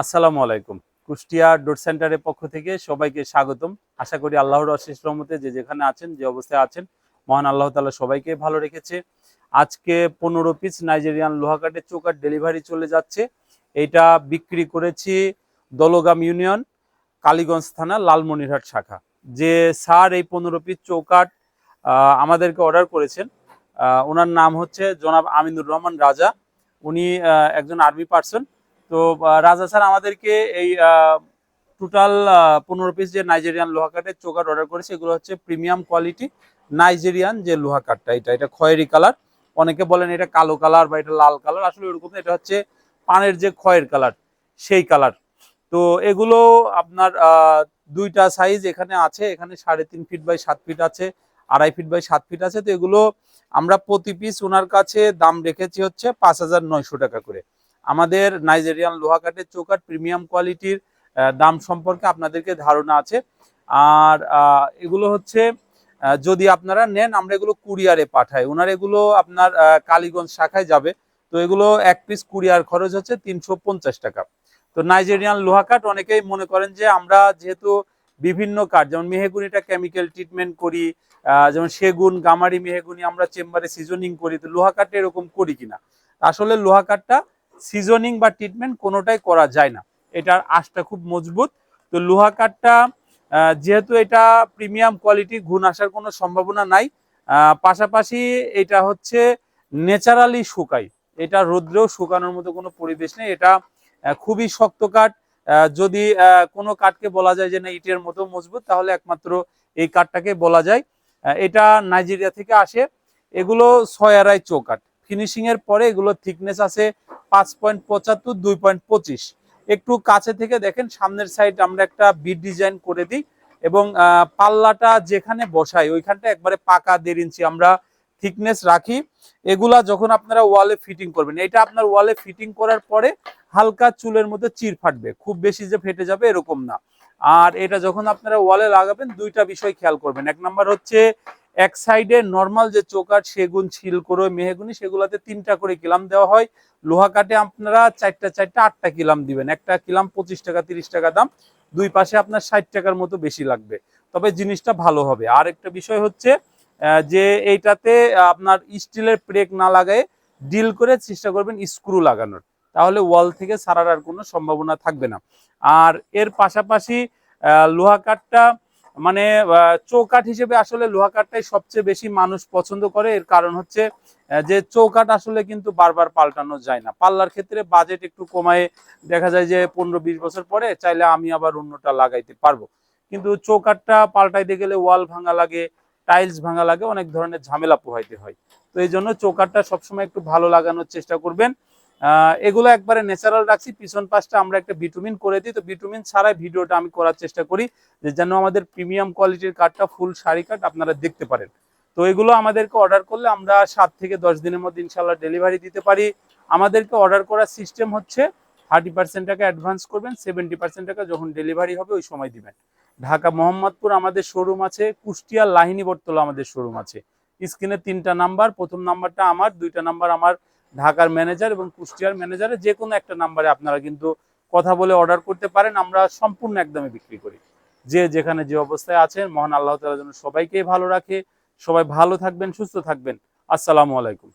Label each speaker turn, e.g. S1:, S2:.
S1: আসসালামু আলাইকুম। কুষ্টিয়া ডোর সেন্টারের পক্ষ থেকে সবাইকে স্বাগতম। আশা করি আল্লাহর অশেষ রহমতে যে যেখানে আছেন, যে অবস্থায় আছেন, মহান আল্লাহ তালা সবাইকে ভালো রেখেছে। আজকে পনেরো পিস নাইজেরিয়ান লোহাকাটের চৌকাট ডেলিভারি চলে যাচ্ছে। এটা বিক্রি করেছি দলগাম ইউনিয়ন, কালীগঞ্জ থানা, লালমনিরহাট শাখা। যে স্যার এই পনেরো পিস চৌকাট আমাদেরকে অর্ডার করেছেন ওনার নাম হচ্ছে জনাব আমিনুর রহমান রাজা। উনি একজন আর্মি পার্সন তো রাজা স্যার আমাদেরকে এই টোটাল পনেরো পিস যে নাইজেরিয়ান লোহা কাঠের চৌকাট অর্ডার করেছে, এগুলো হচ্ছে প্রিমিয়াম কোয়ালিটি নাইজেরিয়ান যে লোহা কাঠটা, এটা এটা খয়েরি কালার অনেকে বলেন এটা কালো কালার বা এটা লাল কালার আসলে ওরকম এটা হচ্ছে পানের যে খয়ের কালার সেই কালার তো, এগুলো আপনার দুইটা সাইজ এখানে আছে, এখানে সাড়ে তিন ফিট বাই সাত ফিট আছে, আড়াই ফিট বাই সাত ফিট আছে। তো এগুলো আমরা প্রতি পিস ওনার কাছে দাম রেখেছি হচ্ছে পাঁচ হাজার নয়শো টাকা করে। আমাদের নাইজেরিয়ান লোহা কাঠের চৌকাঠ প্রিমিয়াম কোয়ালিটির দাম সম্পর্কে আপনাদেরকে ধারণা আছে। আর এগুলো হচ্ছে যদি আপনারা নেন, আমরা এগুলো কুরিয়ারে পাঠাই। ওনার এগুলো আপনার কালীগঞ্জ শাখায় যাবে। তো এগুলো এক পিস কুরিয়ার খরচ হচ্ছে তিনশো পঞ্চাশ টাকা। তো নাইজেরিয়ান লোহা কাঠ অনেকেই মনে করেন যে আমরা যেহেতু বিভিন্ন কাঠ, যেমন মেহেগুনিটা কেমিক্যাল ট্রিটমেন্ট করি যেমন সেগুন, গামারি মেহেগুনি আমরা চেম্বারে সিজনিং করি, তো লোহা কাঠটা এরকম করি কিনা? আসলে লোহা কাঠটা সিজনিং বা ট্রিটমেন্ট কোনোটাই করা যায় না। এটার আঁশটা খুব মজবুত। তো লোহা কাঠটা যেহেতু এটা প্রিমিয়াম কোয়ালিটি ঘুণ আসার কোনো সম্ভাবনা নাই। পাশাপাশি এটা হচ্ছে ন্যাচারালি শুকাই এটা রোদ্রেও শুকানোর মতো কোনো পরিবেশ নেই। এটা খুবই শক্ত কাঠ। যদি কোনো কাঠকে বলা যায় যে না, ইটের মতো মজবুত, তাহলে একমাত্র এই কাঠটাকে বলা যায়। এটা নাইজেরিয়া থেকে আসে। এগুলো ছয় আড়াই চৌকাঠ। ফিনিশিং এর পরে এগুলো থিকনেস আছে পাঁচ পয়েন্ট পঁচাত্তর, দুই পয়েন্ট পঁচিশ। একটু কাছে থেকে দেখেন, সামনের সাইড আমরা একটা বিট ডিজাইন করে দিই এবং পাল্লাটা যেখানে বসাই, ওইখানটা একবারে পাকা দেড় ইঞ্চি আমরা থিকনেস রাখি। এগুলা যখন আপনারা ওয়ালে ফিটিং করবেন, এটা আপনার ওয়ালে ফিটিং করার পরে হালকা চুলের মধ্যে চির ফাটবে, খুব বেশি যে ফেটে যাবে এরকম না। আর এটা যখন আপনারা ওয়ালে লাগাবেন, দুইটা বিষয় খেয়াল করবেন। এক নাম্বার হচ্ছে এক সাইডে নর্মাল যে চৌকাঠ, সেগুন করে মেহেগুনি, সেগুলোতে তিনটা করে কিলাম দেওয়া হয়। লোহা কাঠে আপনারা চারটা চারটা, আটটা কিলাম দিবেন। একটা কিলাম পঁচিশ টাকা, তিরিশ টাকা দাম। দুই পাশে আপনার ষাট টাকার মতো বেশি লাগবে। তবে জিনিসটা ভালো হবে। আর একটা বিষয় হচ্ছে যে এইটাতে আপনার স্টিলের ব্রেক না লাগায় ডিল করে চেষ্টা করবেন স্ক্রু লাগানোর। তাহলে ওয়াল থেকে সারার আর কোনো সম্ভাবনা থাকবে না। আর এর পাশাপাশি লোহা কাঠটা মানে চৌকাঠ হিসেবে আসলে লোহা কাঠটাই সবচেয়ে বেশি মানুষ পছন্দ করে। এর কারণ হচ্ছে যে চৌকাঠ আসলে কিন্তু বারবার পাল্টানো যায় না। পাল্লার ক্ষেত্রে বাজেট একটু কমায়, দেখা যায় যে পনেরো বিশ বছর পরে চাইলে আমি আবার অন্যটা লাগাইতে পারব। কিন্তু চৌকাঠটা পাল্টাইতে গেলে ওয়াল ভাঙা লাগে, টাইলস ভাঙা লাগে, অনেক ধরনের ঝামেলা পোহাইতে হয়। তো এই জন্য চৌকাঠটা সবসময় একটু ভালো লাগানোর চেষ্টা করবেন। এগুলো একবারে ন্যাচারাল রাখছি। পিছন পাশটা আমরা একটা বিটুমিন করে দিই। তো বিটুমিন ছাড়াই ভিডিওটা আমি করার চেষ্টা করি যে যেন আমাদের প্রিমিয়াম কোয়ালিটির কাঠটা ফুল শাড়ি কাঠ আপনারা দেখতে পারেন। তো এগুলো আমাদেরকে অর্ডার করলে আমরা সাত থেকে দশ দিনের মধ্যে ইনশাল্লাহ ডেলিভারি দিতে পারি। আমাদেরকে অর্ডার করার সিস্টেম হচ্ছে থার্টি পার্সেন্ট টাকা অ্যাডভান্স করবেন সেভেন্টি পার্সেন্ট টাকা যখন ডেলিভারি হবে ওই সময় দিবেন। ঢাকা মোহাম্মদপুর আমাদের শোরুম আছে, কুষ্টিয়া লাহিনী বটতলা আমাদের শোরুম আছে। স্ক্রিনে তিনটা নাম্বার প্রথম নাম্বারটা আমার, দুইটা নাম্বার আমার ঢাকার ম্যানেজার এবং কুষ্টিয়ার ম্যানেজারের যে কোনো একটা নাম্বারে আপনারা কিন্তু কথা বলে অর্ডার করতে পারেন, আমরা সম্পূর্ণ একদমই বিক্রি করি। যে যেখানে যে অবস্থায় আছেন, মহান আল্লাহ তাআলা যেন সবাইকেই ভালো রাখে। সবাই ভালো থাকবেন, সুস্থ থাকবেন। আসসালামু আলাইকুম।